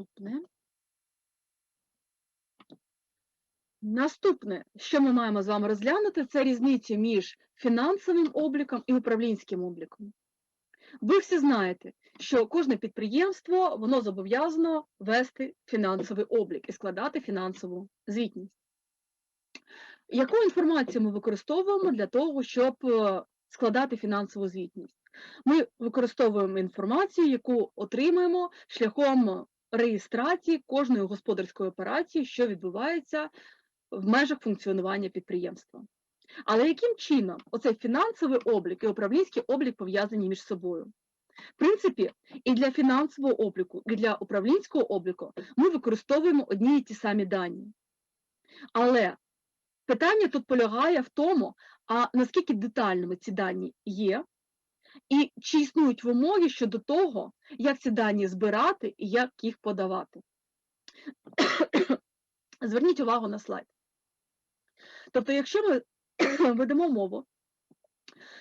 Наступне. Наступне, що ми маємо з вами розглянути, це різницю між фінансовим обліком і управлінським обліком. Ви всі знаєте, що кожне підприємство воно зобов'язано вести фінансовий облік і складати фінансову звітність. Яку інформацію ми використовуємо для того, щоб е, складати фінансову звітність? Ми використовуємо інформацію, яку отримуємо шляхом реєстрації кожної господарської операції, що відбувається в межах функціонування підприємства. Але яким чином оцей фінансовий облік і управлінський облік пов'язані між собою? В принципі, і для фінансового обліку, і для управлінського обліку ми використовуємо одні і ті самі дані. Але питання тут полягає в тому, а наскільки детальними ці дані є, і чи існують вимоги щодо того, як ці дані збирати і як їх подавати. Зверніть увагу на слайд. Тобто, якщо ми ведемо мову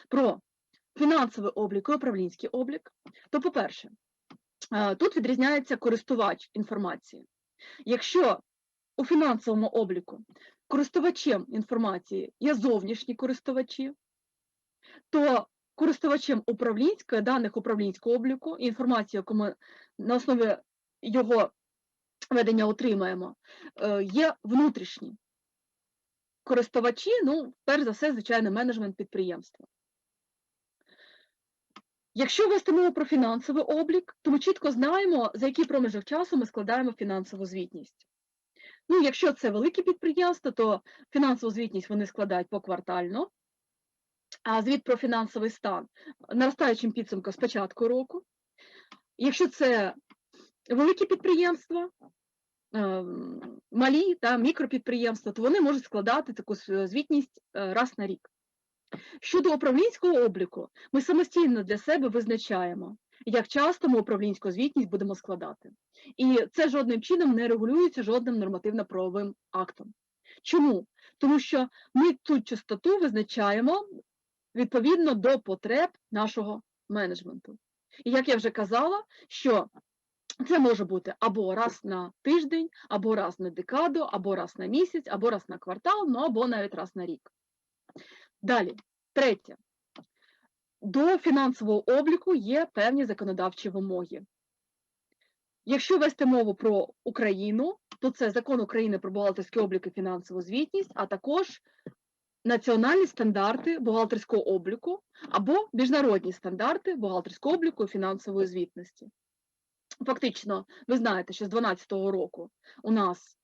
про фінансовий облік і управлінський облік, то, по-перше, е, тут відрізняється користувач інформації. Якщо у фінансовому обліку користувачем інформації є зовнішні користувачі, то користувачем управлінської даних управлінського обліку і інформації, яку ми на основі його ведення отримаємо, е, є внутрішні користувачі, ну, перш за все, звичайно, менеджмент підприємства. Якщо вести мову про фінансовий облік, то ми чітко знаємо, за який проміжок часу ми складаємо фінансову звітність. Ну, якщо це великі підприємства, то фінансову звітність вони складають поквартально, звіт про фінансовий стан наростаючим підсумком з початку року. Якщо це великі підприємства, ем, малі та мікропідприємства, то вони можуть складати таку звітність е, раз на рік. Щодо управлінського обліку, ми самостійно для себе визначаємо, як часто ми управлінську звітність будемо складати. І це жодним чином не регулюється жодним нормативно-правовим актом. Чому? Тому що ми цю частоту визначаємо відповідно до потреб нашого менеджменту. І як я вже казала, що це може бути або раз на тиждень, або раз на декаду, або раз на місяць, або раз на квартал, ну або навіть раз на рік. Далі, третє. До фінансового обліку є певні законодавчі вимоги. Якщо вести мову про Україну, то це закон України про бухгалтерський облік і фінансову звітність, а також національні стандарти бухгалтерського обліку або міжнародні стандарти бухгалтерського обліку і фінансової звітності. Фактично, ви знаєте, що з 2012 року у нас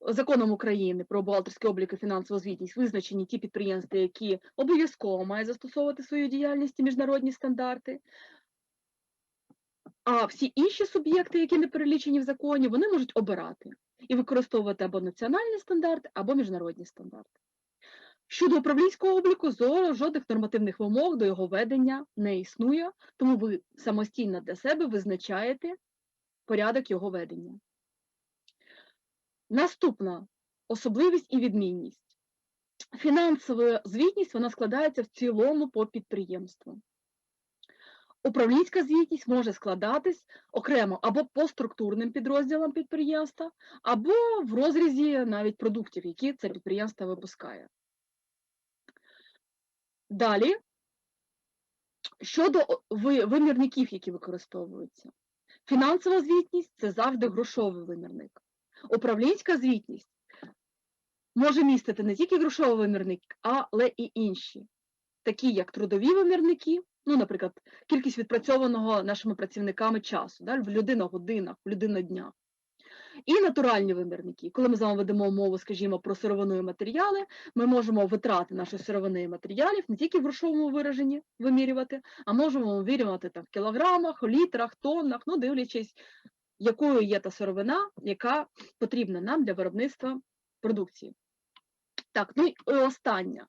законом України про бухгалтерський облік і фінансову звітність визначені ті підприємства, які обов'язково мають застосовувати свою діяльність і міжнародні стандарти. А всі інші суб'єкти, які не перелічені в законі, вони можуть обирати і використовувати або національні стандарти, або міжнародні стандарти. Щодо управлінського обліку, зо- жодних нормативних вимог до його ведення не існує, тому ви самостійно для себе визначаєте порядок його ведення. Наступна особливість і відмінність. Фінансова звітність вона складається в цілому по підприємству. Управлінська звітність може складатись окремо або по структурним підрозділам підприємства, або в розрізі навіть продуктів, які це підприємство випускає. Далі, щодо вимірників, які використовуються. Фінансова звітність це завжди грошовий вимірник. Управлінська звітність може містити не тільки грошовий вимірник, але і інші, такі як трудові вимірники, ну, наприклад, кількість відпрацьованого нашими працівниками часу, да, в людиногодинах, в людиноднях. І натуральні вимірники. Коли ми з вами ведемо мову, скажімо, про сировину матеріали, ми можемо витрати нашої сировини матеріалів не тільки в грошовому вираженні вимірювати, а можемо вимірювати там в кілограмах, літрах, тоннах, ну дивлячись, якою є та сировина, яка потрібна нам для виробництва продукції. Так, ну і остання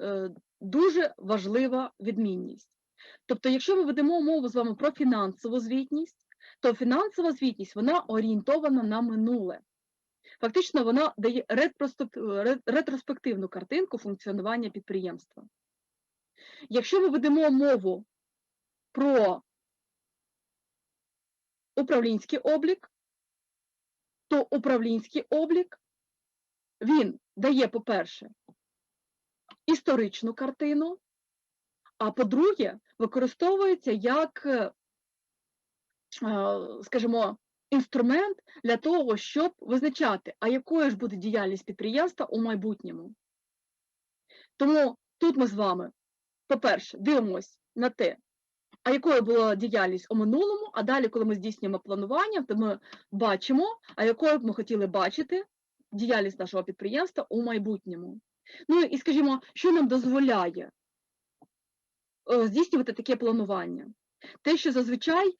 е, дуже важлива відмінність. Тобто, якщо ми ведемо мову з вами про фінансову звітність, то фінансова звітність вона орієнтована на минуле. Фактично, вона дає ретроспективну картинку функціонування підприємства. Якщо ми ведемо мову про управлінський облік, то управлінський облік він дає, по-перше, історичну картину, а по-друге, використовується як, е, скажімо, інструмент для того, щоб визначати, а якою ж буде діяльність підприємства у майбутньому. Тому тут ми з вами, по-перше, дивимось на те, а якою була діяльність у минулому, а далі, коли ми здійснюємо планування, то ми бачимо, а якою б ми хотіли бачити діяльність нашого підприємства у майбутньому. Ну і скажімо, що нам дозволяє здійснювати таке планування? Те, що зазвичай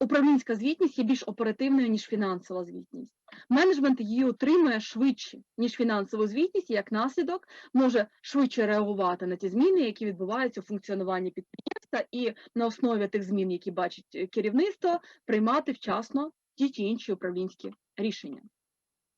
управлінська звітність є більш оперативною, ніж фінансова звітність. Менеджмент її отримує швидше, ніж фінансову звітність, і як наслідок може швидше реагувати на ті зміни, які відбуваються у функціонуванні підприємства, і на основі тих змін, які бачить е, керівництво, приймати вчасно ті чи інші управлінські рішення.